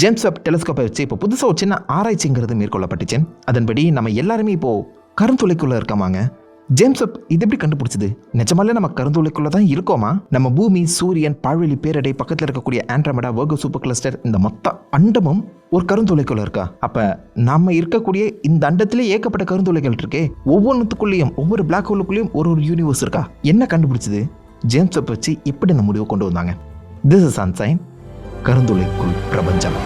James web டெலிஸ்கோப்பை வச்சு இப்போ புதுசாக ஒரு சின்ன ஆராய்ச்சிங்கிறது மேற்கொள்ளப்பட்டுச்சு அதன்படி நம்ம எல்லாருமே இப்போது கருந்துளைக்குள்ளே இருக்கமாங்க. ஜேம்ஸ் வெப் இது எப்படி கண்டுபிடிச்சது? நிஜமாலே நம்ம கருந்துளைக்குள்ளே தான் இருக்கோமா? நம்ம பூமி சூரியன் பால்வெளி பேரடை பக்கத்தில் இருக்கக்கூடிய ஆண்ட்ரமடா வர்கோ சூப்பர் கிளஸ்டர் இந்த மொத்த அண்டமும் ஒரு கருந்துளைக்குள்ள இருக்கா? அப்ப நம்ம இருக்கக்கூடிய இந்த அண்டத்திலே ஏகப்பட்ட கருந்துளைகள் இருக்கே. ஒவ்வொன்றுத்துக்குள்ளேயும் ஒவ்வொரு பிளாக் ஹோலுக்குள்ளேயும் ஒரு ஒரு யூனிவர்ஸ் இருக்கா? என்ன கண்டுபிடிச்சது? ஜேம்ஸ் வெப் வச்சு எப்படி இந்த முடிவை கொண்டு வந்தாங்க. திஸ் இஸ் அன்சைன் கருந்துளைக்குள் பிரபஞ்சம்.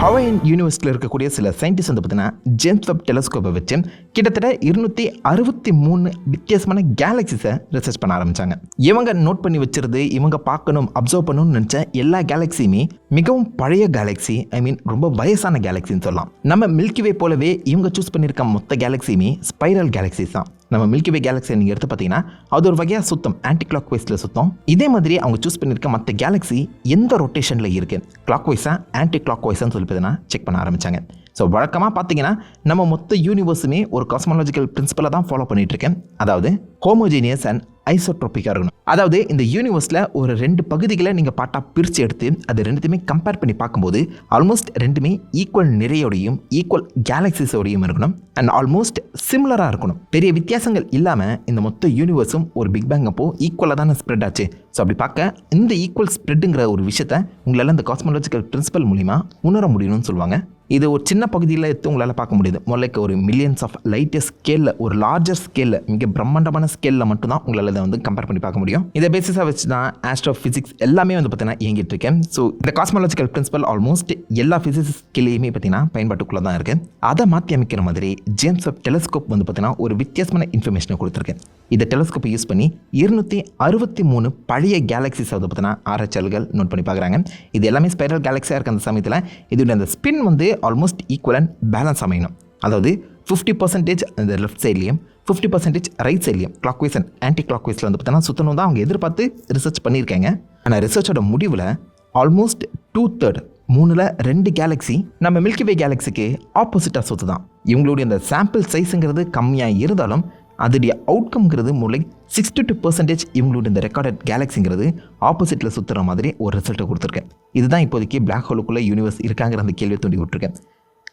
ஹவாயன் யூனிவர்சிட்டியில் இருக்கக்கூடிய சில சயின்டிஸ்ட் வந்து பார்த்தீங்கன்னா ஜேம்ஸ் வெப் டெலஸ்கோப்பை வச்சு கிட்டத்தட்ட இருநூற்றி அறுபத்தி மூணு வித்தியாசமான கேலக்சிஸை ரிசர்ச் பண்ண ஆரம்பித்தாங்க இவங்க நோட் பண்ணி வச்சிருது இவங்க பார்க்கணும் அப்சர்வ் பண்ணணும்னு நினச்ச எல்லா கேலக்சியுமே மிகவும் பழைய கேலக்ஸி ஐ மீன் ரொம்ப வயசான கேலக்சின்னு சொல்லலாம். நம்ம மில்கிவே போலவே இவங்க சூஸ் பண்ணியிருக்க மொத்த கேலக்சியுமே ஸ்பைரல் கேலக்சிஸ் தான். நம்ம மில்கி வே கேலக்ஸி நீங்கள் எடுத்து பார்த்தீங்கன்னா அது ஒரு வகையாக சுத்தம் ஆன்டி கிளாக் வைஸில் சுத்தம். இதே மாதிரி அவங்க சூஸ் பண்ணியிருக்க மற்ற கேலக்ஸி எந்த ரொட்டேஷனில் இருக்குது கிளாக் வைஸாக ஆன்டி கிளாக் வைஸான்னு சொல்லி பார்த்தீங்கன்னா செக் பண்ண ஆரம்பித்தாங்க ஸோ வழக்கமாக பார்த்தீங்கன்னா நம்ம மொத்த யூனிவர்ஸுமே ஒரு காஸ்மாலஜிக்கல் பிரின்சிபலை தான் ஃபாலோ பண்ணிட்டு இருக்கேன் அதாவது ஹோமோஜீனியஸ் அண்ட் ஐசோட்ரோபிக்காக இருக்கணும். அதாவது இந்த யூனிவர்ஸில் ஒரு ரெண்டு பகுதிகளை நீங்கள் பாட்டாக பிரித்து எடுத்து அது ரெண்டுத்தையுமே கம்பேர் பண்ணி பார்க்கும்போது ஆல்மோஸ்ட் ரெண்டுமே ஈக்குவல் நிறையோடையும் ஈக்குவல் கேலக்சிஸோடையும் இருக்கணும். அண்ட் ஆல்மோஸ்ட் சிமிலராக இருக்கணும். பெரிய வித்தியாசங்கள் இல்லாமல் இந்த மொத்த யூனிவர்ஸும் ஒரு பிக் பேங் அப்போ ஈக்குவலாக தானே ஸ்ப்ரெட் ஆச்சு. ஸோ அப்படி பார்க்க இந்த ஈக்குவல் ஸ்ப்ரெட்டுங்கிற ஒரு விஷயத்தை உங்களால் இந்த காஸ்மாலஜிக்கல் பிரின்சிபல் மூலிமா உணர முடியணும்னு சொல்லுவாங்க. இது ஒரு சின்ன பகுதியில் எடுத்து உங்களால் பார்க்க முடியுது. முதல்ல ஒரு மில்லியன்ஸ் ஆஃப் லைட்டர் ஸ்கேலில் ஒரு லார்ஜர் ஸ்கேலில் மிக பிரம்மாண்டமான ஸ்கேலில் மட்டும்தான் உங்களால் இதை வந்து கம்பேர் பண்ணி பார்க்க முடியும். இதை பேசிஸாக வச்சு தான் ஆஸ்ட்ரோ ஃபிசிக்ஸ் எல்லாமே வந்து பார்த்தீங்கன்னா இயங்கிட்டு இருக்கேன் ஸோ இந்த காஸ்மாலஜிக்கல் பிரின்சிபல் ஆல்மோஸ்ட் எல்லா ஃபிசிக்ஸ் ஸ்கில்லையுமே பார்த்தீங்கன்னா பயன்பாட்டுக்குள்ளே தான் இருக்குது அதை மாற்றி அமைக்கிற மாதிரி ஜேம்ஸ் ஆஃப் டெலஸ்கோப் வந்து பார்த்தீங்கன்னா ஒரு வித்தியாசமான இன்ஃபர்மேஷனை கொடுத்துருக்கேன் இந்த டெலஸ்கோப்பை யூஸ் பண்ணி இருநூற்றி அறுபத்தி மூணு பழைய கேலக்சிஸ் வந்து பார்த்தீங்கன்னா ஆராய்ச்சியாளர்கள் நோட் பண்ணி பார்க்குறாங்க. இது எல்லாமே ஸ்பைரல் கேலக்ஸியாக இருக்க அந்த சமயத்தில். இதோட அந்த ஸ்பின் வந்து ஆல்மோஸ்ட் ஈக்குவல் அண்ட் பேலன்ஸ் அமையணும். அதாவது ஃபிஃப்டி பர்சன்டேஜ் அந்த லெஃப்ட் சைட்லேயும் ஃபிஃப்டி பர்சன்டேஜ் ரைட் சைட்லையும் clockwise and anti clock வைஸில் வந்து பார்த்தீங்கன்னா சுத்தணும் தான் அவங்க எதிர்பார்த்து ரிசர்ச் பண்ணியிருக்காங்க. ஆனால் ரிசர்ச்சோட முடிவில் ஆல்மோஸ்ட் டூ தேர்ட் மூணில் ரெண்டு கேலக்ஸி நம்ம மில்கி வே கேலக்ஸிக்கு ஆப்போசிட்டாக சுற்று தான் இவங்களுடைய அந்த சாம்பிள் சைஸுங்கிறது கம்மியாக இருந்தாலும் அதோடைய அவுட்கம்ங்கிறது மூலை சிக்ஸ்டி டூ பர்சன்டேஜ் இவங்களோட இந்த ரெக்கார்டட் கேலக்ஸிங்கிறது ஆப்போசிட்டில் சுற்றுற மாதிரி ஒரு ரிசல்ட்டை கொடுத்துருக்கேன். இதுதான் இப்போதைக்கு பிளாக் ஹோலுக்குள்ளே யூனிவர்ஸ் இருக்காங்கிற அந்த கேள்வியை தூண்டி விட்டுருக்கேன்.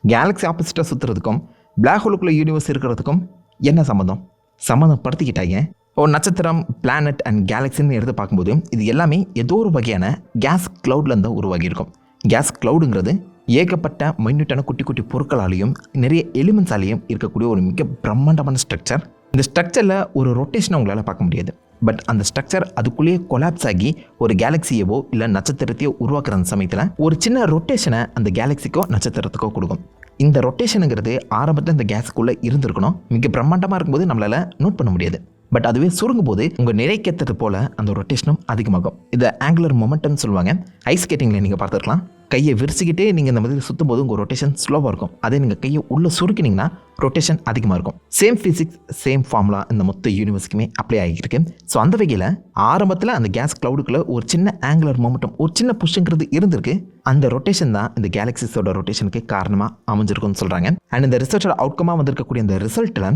கேலக்ஸி ஆப்போசிட்டாக சுற்றுறதுக்கும் பிளாக் ஹோலுக்குள்ளே யூனிவர்ஸ் இருக்கிறதுக்கும் என்ன சம்மந்தம் சம்மந்தப்படுத்திக்கிட்டாங்க ஒரு நட்சத்திரம் பிளானட் அண்ட் கேலக்ஸின்னு எடுத்து பார்க்கும்போது இது எல்லாமே ஏதோ ஒரு வகையான கேஸ் க்ளவுட்லேருந்து உருவாகி இருக்கும் கேஸ் க்ளவுடுங்கிறது ஏகப்பட்ட மைன்யூட்டான குட்டி குட்டி பொருட்களாலேயும் நிறைய எலிமெண்ட்ஸாலேயும் இருக்கக்கூடிய ஒரு மிக பிரம்மாண்டமான ஸ்ட்ரக்சர் இந்த ஸ்ட்ரக்சரில் ஒரு ரொட்டேஷனை உங்களால் பார்க்க முடியாது. பட் அந்த ஸ்ட்ரக்சர் அதுக்குள்ளேயே கொலாப்ஸ் ஆகி ஒரு கேலக்ஸியவோ இல்லை நட்சத்திரத்தையோ உருவாக்குற அந்த சமயத்தில் ஒரு சின்ன ரொட்டேஷனை அந்த கேலக்ஸிக்கோ நட்சத்திரத்துக்கோ கொடுக்கும். இந்த ரொட்டேஷனுங்கிறது ஆரம்பத்தில் இந்த கேஸுக்குள்ளே இருந்திருக்கணும். மிக பிரம்மாண்டமாக இருக்கும்போது நம்மளால் நோட் பண்ண முடியாது. பட் அதுவே சுருங்கும் போது உங்கள் நிறைக்கேற்றது போல் அந்த ரொட்டேஷனும் அதிகமாகும். இதை ஆங்குலர் மொமெண்ட்னு சொல்லுவாங்க. ஐஸ் ஸ்கேட்டிங்கில் நீங்கள் பார்த்துருக்கலாம். கையை விரிச்சிக்கிட்டே நீங்கள் இந்த மாதிரி சுற்றும் போது உங்கள் ரொட்டேஷன் ஸ்லோவாக இருக்கும். அதே நீங்கள் கையை உள்ளே சுருக்கினீங்கன்னா ரொட்டேஷன் அதிகமாக இருக்கும். சேம் ஃபிசிக்ஸ் சேம் ஃபார்முலா இந்த மொத்த யூனிவர்ஸ்க்குமே அப்ளை ஆகியிருக்கு. ஸோ அந்த வகையில் ஆரம்பத்தில் அந்த கேஸ் க்ளவுடுக்குள்ளே ஒரு சின்ன ஆங்குலர் மொமெண்டம் ஒரு சின்ன புஷ்ங்கிறது இருந்திருக்கு. அந்த ரொட்டேஷன் தான் இந்த கேலக்சிஸோட ரொட்டேஷனுக்கு காரணமாக அமைஞ்சிருக்கும்னு சொல்கிறாங்க அண்ட் இந்த ரிசர்ச்சோட அவுட்கமாக வந்திருக்கக்கூடிய இந்த ரிசல்ட்டில்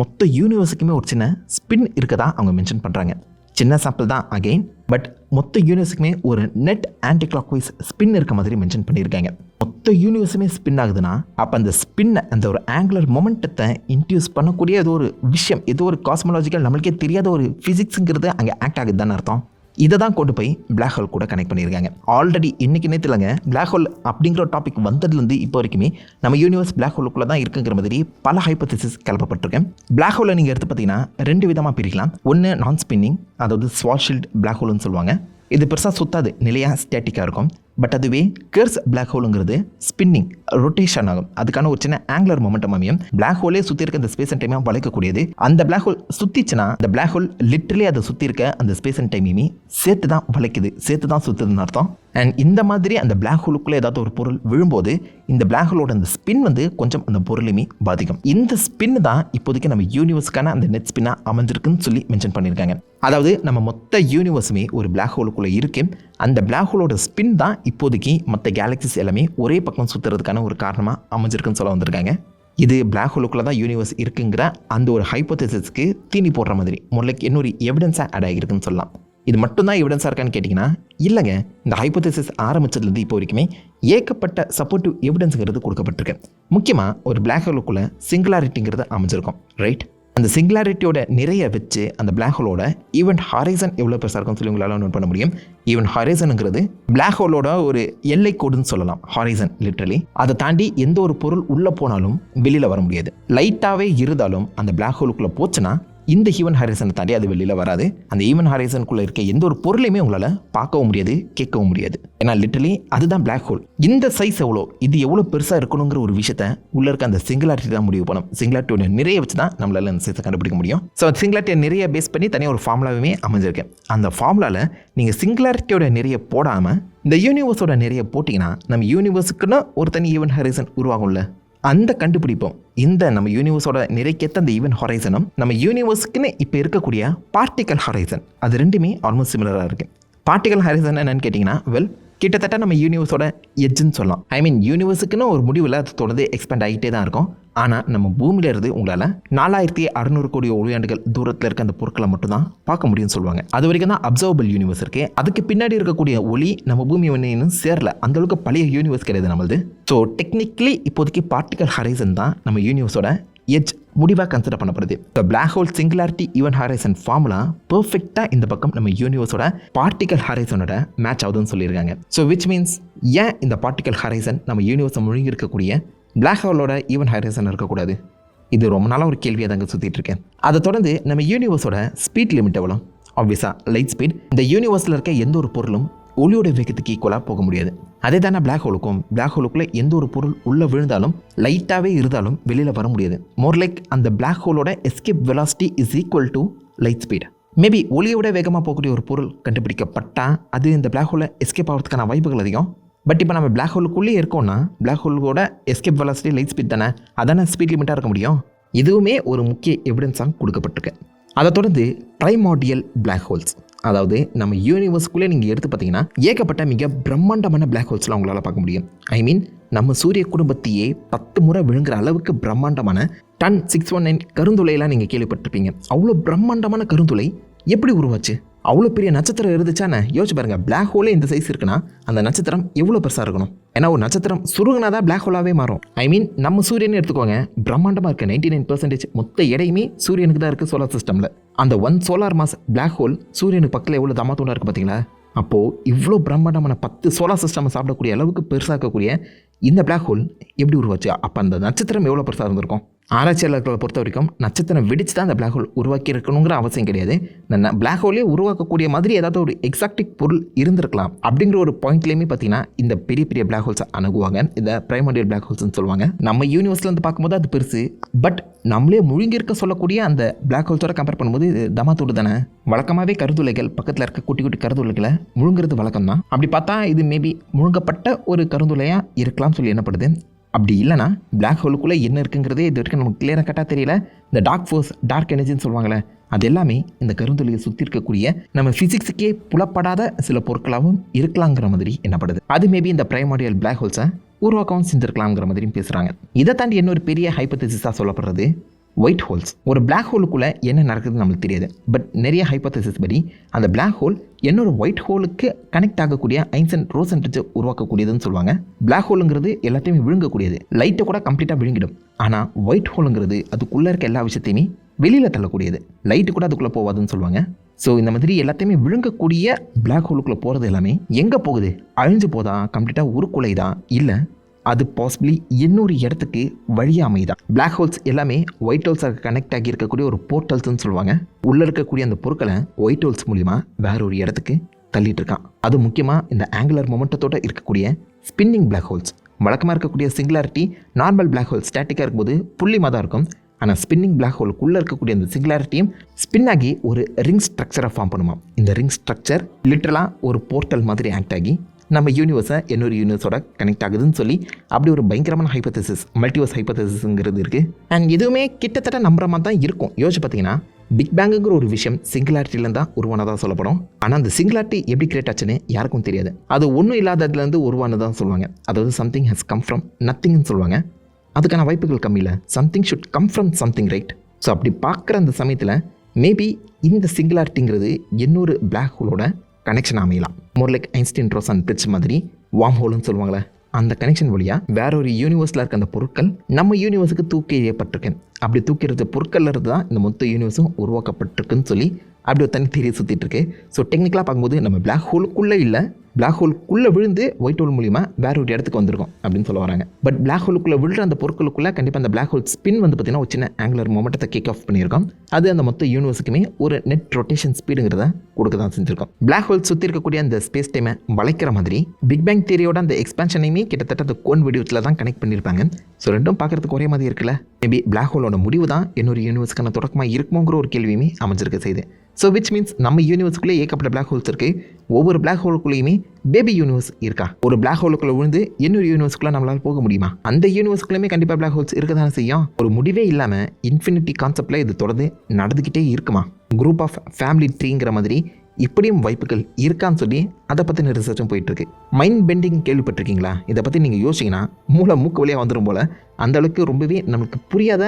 மொத்த யூனிவர்ஸுக்குமே ஒரு சின்ன ஸ்பின் இருக்கதா அவங்க மென்ஷன் பண்ணுறாங்க சின்ன சாம்பிள் தான் அகெயின் பட் மொத்த யூனிவர்ஸுக்குமே ஒரு net anti clockwise spin இருக்க மாதிரி மென்ஷன் பண்ணியிருக்காங்க. மொத்த யூனிவர்ஸுமே ஸ்பின் ஆகுதுன்னா அப்போ அந்த ஸ்பின்னை அந்த ஒரு ஆங்குலர் மொமெண்ட்டத்தை இன்ட்யூஸ் பண்ணக்கூடிய ஏதோ ஒரு விஷயம் ஏதோ ஒரு காஸ்மலாஜிக்கல் நம்மளுக்கே தெரியாத ஒரு ஃபிசிக்ஸுங்கிறது அங்கே ஆக்ட் ஆகுது தானே அர்த்தம். இதை தான் கொண்டு போய் பிளாக் ஹோல் கூட கனெக்ட் பண்ணியிருக்காங்க. ஆல்ரெடி இன்றைக்கி நேற்றுலங்க பிளாக் ஹோல் அப்படிங்கிற டாபிக் வந்ததுலேருந்து இப்போ வரைக்குமே நம்ம யூனிவர்ஸ் பிளாக் ஹோலுக்குள்ளே தான் இருக்குங்கிற மாதிரி பல ஹைப்போதிசிஸ் கிளப்பப்பட்டிருக்கேன். பிளாக் ஹோலை நீங்கள் எடுத்து பார்த்தீங்கன்னா ரெண்டு விதமாக பிரிக்கலாம். ஒன்று நான் ஸ்பின்னிங் அதாவது ஸ்வாஷில்ட் பிளாக் ஹோல்னு சொல்லுவாங்க. இது பெருசாக சுத்தாது நிலையாக ஸ்டேட்டிக்காக இருக்கும். பட் அதுவே கர்ஸ் பிளாக் ஹோலுங்கிறது ஸ்பின்னிங் ரொட்டேஷன் ஆகும். அதுக்கான ஒரு சின்ன ஆங்குலர் மொமெண்டம் அமையும். பிளாக் ஹோலே சுற்றி இருக்க அந்த ஸ்பேஸ் அண்ட் டைமையும் வளைக்கக்கூடியது. அந்த பிளாக் ஹோல் சுற்றிச்சுன்னா அந்த பிளாக் ஹோல் லிட்டரலி அதை சுற்றி இருக்க அந்த ஸ்பேஸ் அண்ட் டைமையுமே சேர்த்து தான் வளைக்குது. சேர்த்து தான் சுற்றுதுன்னு அர்த்தம். அண்ட் இந்த மாதிரி அந்த பிளாக் ஹோலுக்குள்ளே ஏதாவது ஒரு பொருள் விழும்போது இந்த பிளாக் ஹோலோட அந்த ஸ்பின் வந்து கொஞ்சம் அந்த பொருளையுமே பாதிக்கும். இந்த ஸ்பின் தான் இப்போதைக்கு நம்ம யூனிவர்ஸ்க்கான அந்த நெட் ஸ்பின்னாக அமைஞ்சிருக்குன்னு சொல்லி மென்ஷன் பண்ணியிருக்காங்க. அதாவது நம்ம மொத்த யூனிவர்ஸுமே ஒரு பிளாக் ஹோலுக்குள்ளே இருக்கு. அந்த பிளாக் ஹோலோட ஸ்பின் தான் இப்போதைக்கு மற்ற கேலக்சிஸ் எல்லாமே ஒரே பக்கம் சுற்றுறதுக்கான ஒரு காரணமாக அமைஞ்சிருக்குன்னு சொல்ல வந்திருக்காங்க. இது பிளாக் ஹோலுக்குள்ளே தான் யூனிவர்ஸ் இருக்குங்கிற அந்த ஒரு ஹைப்போதேசிஸ்க்கு தீனி போடுற மாதிரி முதல்ல இன்னொரு எவிடன்ஸாக ஆட் ஆகியிருக்குன்னு சொல்லலாம். இது மட்டும்தான் எவிடன்ஸாக இருக்கான்னு கேட்டிங்கன்னா இல்லைங்க. இந்த ஹைப்போதிசிஸ் ஆரம்பிச்சதுலேருந்து இப்போ வரைக்குமே ஏகப்பட்ட சப்போர்ட்டிவ் எவிடன்ஸுங்கிறது கொடுக்கப்பட்டிருக்கு. முக்கியமாக ஒரு பிளாக் ஹோலுக்குள்ளே சிங்குலாரிட்டிங்கிறது அமைஞ்சிருக்கும் ரைட் அந்த சிங்குலாரிட்டியோட நிறைய வச்சு அந்த பிளாக் ஹோலோட ஈவெண்ட் ஹாரைசன் எவ்வளோ பெருசாக இருக்கும்னு சொல்லி உங்களால் நோட் பண்ண முடியும். ஈவெண்ட் ஹாரைசனுங்கிறது பிளாக் ஹோலோட ஒரு எல்லை கோடுன்னு சொல்லலாம் ஹாரைசன் லிட்ரலி அதை தாண்டி எந்த ஒரு பொருள் உள்ளே போனாலும் வெளியில் வர முடியாது. லைட்டாகவே இருந்தாலும் அந்த பிளாக் ஹோலுக்குள்ளே போச்சுன்னா இந்த ஹியூமன் ஹாரிசனை தாண்டி அது வெளியில் வராது. அந்த ஹியூமன் ஹாரிசனுக்குள்ளே இருக்க எந்த ஒரு பொருளையுமே உங்களால் பார்க்கவும் முடியாது கேட்கவும் முடியாது. ஏன்னா லிட்டலி அதுதான் பிளாக் ஹோல் இந்த சைஸ் எவ்வளோ இது எவ்வளோ பெருசாக இருக்கணுங்கிற ஒரு விஷயத்த உள்ளே இருக்க அந்த சிங்குலாரிட்டி தான் முடிவு பண்ணும். சிங்குலாரிட்டியோட நிறைய வச்சு தான் நம்மளால அந்த சைஸை கண்டுபிடிக்க முடியும். ஸோ அந்த சிங்குலாரிட்டியை நிறைய பேஸ் பண்ணி தனியாக ஒரு ஃபார்முலாவே அமைஞ்சிருக்கேன். அந்த ஃபார்முலாவில் நீங்கள் சிங்குலாரிட்டியோட நிறைய போடாமல் இந்த யூனிவர்ஸோட நிறைய போட்டிங்கன்னா நம்ம யூனிவர்ஸுக்குன்னு ஒரு தனி ஈவன் ஹாரிசன் உருவாகும்ல. அந்த கண்டுபிடிப்போம் இந்த நம்ம யூனிவர்ஸோட நிறைக்கேற்ற அந்த ஈவன் ஹொரைசனும் நம்ம யூனிவர்ஸுக்குன்னு இப்போ இருக்கக்கூடிய பார்ட்டிக்கல் ஹொரைசன் அது ரெண்டுமே ஆல்மோஸ்ட் சிமிலராக இருக்குது பார்ட்டிக்கல் ஹொரைசன் என்னன்னு கேட்டிங்கன்னா வெல் கிட்டத்தட்ட நம்ம யூனிவர்ஸோட எஜ்ஜுன்னு சொல்லலாம். ஐ மீன் யூனிவர்ஸுக்குன்னு ஒரு முடிவில் அது தொடர்ந்து எக்ஸ்பேண்ட் ஆகிட்டே தான் இருக்கும். ஆனால் நம்ம பூமியில இருந்து உங்களால் நாலாயிரத்தி அறுநூறு கோடி ஒளியாண்டுகள் தூரத்தில் இருக்க அந்த பொருட்களை மட்டும்தான் பார்க்க முடியும்னு சொல்லுவாங்க. அது வரைக்கும் தான் அப்சர்வபிள் யூனிவர்ஸ் இருக்குது அதுக்கு பின்னாடி இருக்கக்கூடிய ஒளி நம்ம பூமி இன்னும் சேரல. அந்தளவுக்கு பழைய யூனிவர்ஸ் கிடையாது நம்மளது. ஸோ டெக்னிக்கலி இப்போதைக்கு பார்ட்டிகல் ஹரைசன் தான் நம்ம யூனிவர்ஸோட எட்ஜ் முடிவாக கன்சிடர் பண்ணப்படுது so black hole singularity event horizon formula பர்ஃபெக்டாக இந்த பக்கம் நம்ம யூனிவர்ஸோட பார்ட்டிக்கல் ஹாரைசனோட மேட்ச் ஆகுதுன்னு சொல்லியிருக்காங்க. ஸோ விச் மீன்ஸ் ஏன் இந்த பார்ட்டிக்கல் ஹாரைசன் நம்ம யூனிவர்ஸை முழுங்கி இருக்கக்கூடிய பிளாக் ஹோலோட ஈவன் ஹாரைசன் இருக்கக்கூடாது? இது ரொம்ப நாளாக ஒரு கேள்வியாக தாங்க சுற்றிட்டு இருக்கேன். அதை தொடர்ந்து நம்ம யூனிவர்ஸோட ஸ்பீட் லிமிட் எவ்வளோ? ஆப்வியஸாக லைட் ஸ்பீட் இந்த யூனிவர்ஸில் இருக்க எந்த ஒரு பொருளும் ஒளியோட வேகத்துக்கு ஈக்குவலாக போக முடியாது. அதே தானே பிளாக் ஹோலுக்கும் பிளாக் ஹோலுக்குள்ளே எந்த ஒரு பொருள் உள்ளே விழுந்தாலும் லைட்டாகவே இருந்தாலும் வெளியில் வர முடியாது. மோர் லைக் அந்த black ஹோலோட escape velocity is equal to light speed maybe ஒளியோட வேகமாக போகக்கூடிய ஒரு பொருள் கண்டுபிடிக்கப்பட்டால் அது இந்த பிளாக் ஹோலை எஸ்கேப் ஆகிறதுக்கான வாய்ப்புகள் அதிகம். பட் இப்போ நம்ம பிளாக் ஹோலுக்குள்ளேயே இருக்கோம்னா பிளாக் ஹோலோட எஸ்கேப் வெலாசிட்டி லைட் ஸ்பீட் தானே? அதானே ஸ்பீட் லிமிட்டாக இருக்க முடியும்? இதுவுமே ஒரு முக்கிய எவிடன்ஸாக கொடுக்கப்பட்டிருக்கு. அதை தொடர்ந்து ப்ரைமாடியல் பிளாக் ஹோல்ஸ் அதாவது நம்ம யூனிவர்ஸ்க்குள்ளே நீங்கள் எடுத்து பார்த்தீங்கன்னா ஏகப்பட்ட மிக பிரம்மாண்டமான பிளாக் ஹோல்ஸ்லாம் உங்களால் பார்க்க முடியும். ஐ மீன் நம்ம சூரிய குடும்பத்தையே பத்து முறை விழுங்குற அளவுக்கு பிரம்மாண்டமான டன் சிக்ஸ் ஒன் நைன் கருந்துளையெல்லாம் நீங்கள் கேள்விப்பட்டிருப்பீங்க. அவ்வளோ பிரம்மாண்டமான கருந்துளை எப்படி உருவாச்சு? அவ்வளோ பெரிய நட்சத்திரம் இருந்துச்சானே யோசிச்சு பாருங்க பிளாக் ஹோலே இந்த சைஸ் இருக்குன்னா அந்த நட்சத்திரம் எவ்வளோ பெருசாக இருக்கணும்? ஏன்னா ஒரு நட்சத்திரம் சுருங்கினா தான் பிளாக் ஹோலாகவே மாறும். ஐ மீன் நம்ம சூரியன் எடுத்துக்கோங்க பிரம்மாண்டமாக இருக்க நைன்டி நைன் பர்சன்டேஜ் மொத்த எடையுமே சூரியனுக்கு தான் இருக்குது சோலார் சிஸ்டமில் அந்த one solar mass black hole சூரியனுக்கு பக்கத்தில் எவ்வளோ தமாத்தூண்டாக இருக்குது பார்த்தீங்களா அப்போது இவ்வளோ பிரம்மாண்டமான பத்து சோலார் சிஸ்டம் சாப்பிடக்கூடிய அளவுக்கு பெருசாக இருக்கக்கூடிய இந்த பிளாக் ஹோல் எப்படி உருவாச்சு? அப்போ அந்த நட்சத்திரம் எவ்வளோ பெருசாக இருந்திருக்கும்? ஆராய்ச்சியாளர்களை பொறுத்த வரைக்கும் நட்சத்திரம் வெடிச்சு தான் அந்த பிளாக் ஹோல் உருவாக்கி இருக்கணுங்கிற அவசியம் கிடையாது. இந்த பிளாக் ஹோலே உருவாக்கக்கூடிய மாதிரி ஏதாவது ஒரு எக்ஸாக்டிக் பொருள் இருந்திருக்கலாம் அப்படிங்கிற ஒரு பாயிண்ட்லேயுமே பார்த்தீங்கன்னா இந்த பெரிய பெரிய பிளாக் ஹோல்ஸை அணுகுவாங்க. இந்த பிரைமண்டியல் பிளாக் ஹோல்ஸ்னு சொல்லுவாங்க. நம்ம யூனிவர்ஸ்லேருந்து பார்க்கும்போது அது பெருசு. பட் நம்மளே முழுங்கிருக்க சொல்லக்கூடிய அந்த பிளாக் ஹோல்ஸோட கம்பேர் பண்ணும்போது இது தமாத்தோடு தானே. வழக்கமாகவே கருந்துளைகள் பக்கத்தில் இருக்க குட்டி குட்டி கருந்துளைகளை முழுங்கிறது வழக்கம் தான் அப்படி பார்த்தா இது மேபி முழுங்கப்பட்ட ஒரு கருந்துளையாக இருக்கலாம்னு சொல்லி என்னப்படுது அப்படி இல்லைனா பிளாக் ஹோலுக்குள்ளே என்ன இருக்குங்கிறதே இது வரைக்கும் நமக்கு கிளியராக கட்டாக தெரியல. இந்த டார்க் ஃபோர்ஸ் டார்க் எனர்ஜின்னு சொல்லுவாங்களே அது எல்லாமே இந்த கருந்துளையை சுற்றி இருக்கக்கூடிய நம்ம ஃபிசிக்ஸுக்கே புலப்படாத சில பொருட்களாகவும் இருக்கலாங்கிற மாதிரி என்னப்படுது அது மேபி இந்த பிரைமாடியல் பிளாக் ஹோல்ஸை உருவாக்கவும் செஞ்சிருக்கலாங்கிற மாதிரியும் பேசுகிறாங்க இதை தாண்டி இன்னொரு பெரிய ஹைப்பத்திசிஸாக சொல்லப்படுறது ஒயிட் ஹோல்ஸ் ஒரு பிளாக் ஹோலுக்குள்ளே என்ன நடக்குதுன்னு நம்மளுக்கு தெரியாது. பட் நிறைய ஹைப்போதசிஸ் படி அந்த பிளாக் ஹோல் என்னோட ஒயிட் ஹோலுக்கு கனெக்ட் ஆகக்கூடிய ஐன்சன் ரோசன்ட்ரிட்ஜ் உருவாக்கக்கூடியதுன்னு சொல்லுவாங்க. பிளாக் ஹோலுங்கிறது எல்லாத்தையுமே விழுங்கக்கூடியது. லைட்டை கூட கம்ப்ளீட்டாக விழுங்கிடும். ஆனால் ஒயிட் ஹோலுங்கிறது அதுக்குள்ளே இருக்க எல்லா விஷயத்தையுமே வெளியில் தள்ளக்கூடியது. லைட்டு கூட அதுக்குள்ளே போகாதுன்னு சொல்லுவாங்க. ஸோ இந்த மாதிரி எல்லாத்தையுமே விழுங்கக்கூடிய பிளாக் ஹோலுக்குள்ளே போகிறது எல்லாமே எங்கே போகுது? அழிஞ்சு போதா? கம்ப்ளீட்டாக உருக்குலைதா? இல்லை அது பாசிபிளி இன்னொரு இடத்துக்கு வழியாக அமைதான் பிளாக் ஹோல்ஸ் எல்லாமே ஒயிட் ஹோல்ஸாக கனெக்ட் ஆகி இருக்கக்கூடிய ஒரு போர்ட்டல்ஸ்னு சொல்லுவாங்க. உள்ளே இருக்கக்கூடிய அந்த பொருட்களை ஒயிட் ஹோல்ஸ் மூலிமா வேற ஒரு இடத்துக்கு தள்ளிட்டு இருக்கான் அது முக்கியமாக இந்த ஆங்குலர் மொமெண்டத்தோட இருக்கக்கூடிய ஸ்பின்னிங் பிளாக் ஹோல்ஸ் வழக்கமாக இருக்கக்கூடிய சிங்குலாரிட்டி நார்மல் பிளாக் ஹோல் ஸ்டாட்டிக்காக இருக்கும்போது புள்ளிமாக தான் இருக்கும். ஆனால் ஸ்பின்னிங் பிளாக் ஹோலுக்குள்ளே இருக்கக்கூடிய அந்த சிங்குலாரிட்டியும் ஸ்பின் ஆகி ஒரு ரிங் ஸ்ட்ரக்சரை ஃபார்ம் பண்ணுமா இந்த ரிங் ஸ்ட்ரக்சர் லிட்டரலாக ஒரு போர்ட்டல் மாதிரி ஆக்ட் ஆகி நம்ம யூனிவர்ஸை இன்னொரு யூனிவர்ஸோட கனெக்ட் ஆகுதுன்னு சொல்லி அப்படி ஒரு பயங்கரமான ஹைப்பத்தசிஸ் மல்டிவர்ஸ் ஹைப்பத்தசிஸ்ங்கிறது இருக்குது அண்ட் இதுவுமே கிட்டத்தட்ட நம்புற மாதிரி தான் இருக்கும். யோசிச்சு பார்த்தீங்கன்னா பிக் பேங்குங்கிற ஒரு விஷயம் சிங்குலாரிட்டிலேருந்து தான் உருவானதாக சொல்லப்படும். ஆனால் அந்த சிங்குலாரிட்டி எப்படி கிரியேட் ஆச்சுன்னு யாருக்கும் தெரியாது. அது ஒன்றும் இல்லாததுலேருந்து உருவானதான் சொல்லுவாங்க. அதாவது சம்திங் ஹஸ் கம் ஃப்ரம் நத்திங்னு சொல்லுவாங்க. அதுக்கான வாய்ப்புகள் கம்மி இல்லை. Something should come from something right so அப்படி பார்க்குற அந்த சமயத்தில் மேபி இந்த சிங்குலாரிட்டிங்கிறது இன்னொரு பிளாக் ஹோலோட கனெக்ஷன் அமையலாம். More like Einstein Rosen bridge மாதிரி வார்ம் ஹோல்னு சொல்லுவாங்களே அந்த கனெக்ஷன் வழியாக வேற ஒரு யூனிவர்ஸில் இருக்க அந்த பொருட்கள் நம்ம யூனிவர்ஸுக்கு தூக்கி எறியப்பட்டிருக்கேன் அப்படி தூக்கி எறிஞ்ச பொருட்கள்ல இருந்து தான் இந்த மொத்த யூனிவர்ஸும் உருவாக்கப்பட்டிருக்குன்னு சொல்லி அப்படி ஒரு தனி தீரிய சுற்றிட்டு இருக்கு. ஸோ டெக்னிக்கலாக பார்க்கும்போது நம்ம பிளாக் ஹோலுக்குள்ளே இல்லை. பிளாக் ஹோலுக்குள்ளே விழுந்து ஒயிட் ஹோல் மூலிமா வேற ஒரு இடத்துக்கு வந்திருக்கும் அப்படின்னு சொல்ல வராங்க. பட் பிளாக் ஹோலுக்குள்ளே விழுற அந்த பொருட்களுக்குள்ளே கண்டிப்பாக அந்த பிளாக் ஹோல் ஸ்பின் வந்து பார்த்தீங்கன்னா ஒரு சின்ன ஆங்குலர் மொமெண்டத்தை கிக் ஆஃப் பண்ணியிருக்கோம். அது அந்த மொத்த யூனிவர்ஸுக்குமே ஒரு நெட் ரொட்டேஷன் ஸ்பீடுங்கிறத கொடுக்க தான் செஞ்சிருக்கோம். பிளாக் ஹோல் சுற்றி இருக்கக்கூடிய அந்த ஸ்பேஸ் டைமை வளைக்கிற மாதிரி பிக் பேங் தேரியோட அந்த எக்ஸ்பான்ஷனையுமே கிட்டத்தட்ட அந்த கோன் வடிவத்தில் தான் கனெக்ட் பண்ணியிருப்பாங்க. ஸோ ரெண்டும் பார்க்கறதுக்கு ஒரே மாதிரி இருக்குல்ல. மேபி பிளாக் ஹோலோட முடிவு தான் இன்னொரு யூனிவர்ஸ்க்கான தொடக்கமாக இருக்குமோங்கிற ஒரு கேள்வியுமே அமைஞ்சிருக்க செய்யுது ஸோ விச் மீன்ஸ் நம்ம யூனிவர்ஸ்க்குள்ளே ஏகப்பட்ட பிளாக் ஹோல்ஸ் இருக்குது ஒவ்வொரு பிளாக் ஹோலுக்குள்ளேயுமே பேபி யூனிவர்ஸ் இருக்கா? ஒரு பிளாக் ஹோலுக்குள்ளே விழுந்து இன்னொரு யூனிவர்ஸ்க்குள்ளே நம்மளால் போக முடியுமா? அந்த யூனிவர்ஸ்க்குள்ளேயுமே கண்டிப்பாக பிளாக் ஹோல்ஸ் இருக்க தானே செய்யும். ஒரு முடிவே இல்லாமல் இன்ஃபினிட்டி கான்செப்டில் இது தொடர்ந்து நடந்துக்கிட்டே இருக்குமா? குரூப் ஆஃப் ஃபேமிலி ட்ரீங்கிற மாதிரி இப்படியும் வாய்ப்புகள் இருக்கான்னு சொல்லி அதை பற்றின ரிசர்ச்சும் போயிட்டுருக்கு மைண்ட் பெண்டிங் கேள்விப்பட்டிருக்கீங்களா? இதை பற்றி நீங்கள் யோசிச்சிங்கன்னா மூளை மூக்கு வழியாக வந்துடும் போல். அந்த அளவுக்கு ரொம்பவே நம்மளுக்கு புரியாத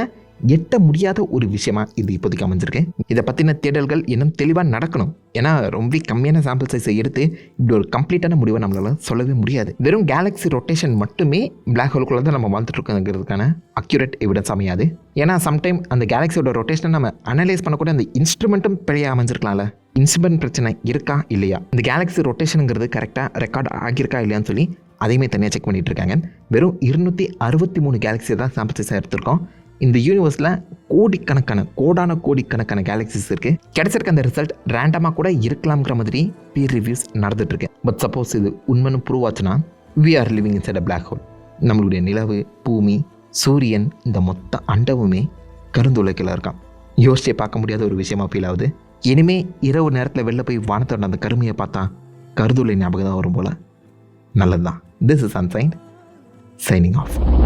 எட்ட முடியாத ஒரு விஷயமா இது இப்போதைக்கு அமைஞ்சிருக்கு. இதை பற்றின தேடல்கள் இன்னும் தெளிவாக நடக்கணும். ஏன்னா ரொம்ப கம்மியான சாம்பிள் சைஸை எடுத்து இப்படி ஒரு கம்ப்ளீட்டான முடிவை நம்மளால் சொல்லவே முடியாது. வெறும் கேலக்ஸி ரொட்டேஷன் மட்டுமே பிளாக் ஹோலுக்குள்ளே தான் நம்ம வாழ்ந்துட்டு இருக்கோங்கிறதுக்கான அக்யூரேட் எவிடன்ஸ் அமையாது. ஏன்னா சம்டைம் அந்த கேலக்ஸியோட ரொட்டேஷனை நம்ம அனலைஸ் பண்ணக்கூட அந்த இன்ஸ்ட்ருமெண்ட்டும் பிழைய அமைஞ்சிருக்கலாம்ல. இன்ஸ்ட்ருமெண்ட் பிரச்சனை இருக்கா இல்லையா? இந்த கேலக்ஸி ரொட்டேஷனுங்கிறது கரெக்டாக ரெக்கார்ட் ஆகியிருக்கா இல்லையான்னு சொல்லி அதையுமே தனியாக செக் பண்ணிட்டு இருக்காங்க வெறும் இருநூற்றி அறுபத்தி மூணு கேலக்ஸி தான் சாம்பிள் சைஸாக எடுத்திருக்கோம். இந்த யூனிவர்ஸில் கோடிக்கணக்கான கோடான கோடிக்கணக்கான கேலக்சிஸ் இருக்குது கிடைச்சிருக்க அந்த ரிசல்ட் ரேண்டமாக கூட இருக்கலாம்ங்கிற மாதிரி பீர் ரிவ்யூஸ் நடந்துகிட்ருக்கு பட் சப்போஸ் இது உண்மைன்னு ப்ரூவ் ஆச்சுன்னா we are living inside a black hole நம்மளுடைய நிலவு பூமி சூரியன் இந்த மொத்த அண்டவுமே கருந்துலக்கில் இருக்கான் யோசிச்சே பார்க்க முடியாத ஒரு விஷயமா ஃபீல் ஆகுது. இனிமே இரவு நேரத்தில் வெளில போய் வானத்தோட அந்த கருமையை பார்த்தா கருதுளை ஞாபகம் தான் வரும் போல். நல்லது தான் திஸ் இஸ் அன்சைன் சைனிங் ஆஃப்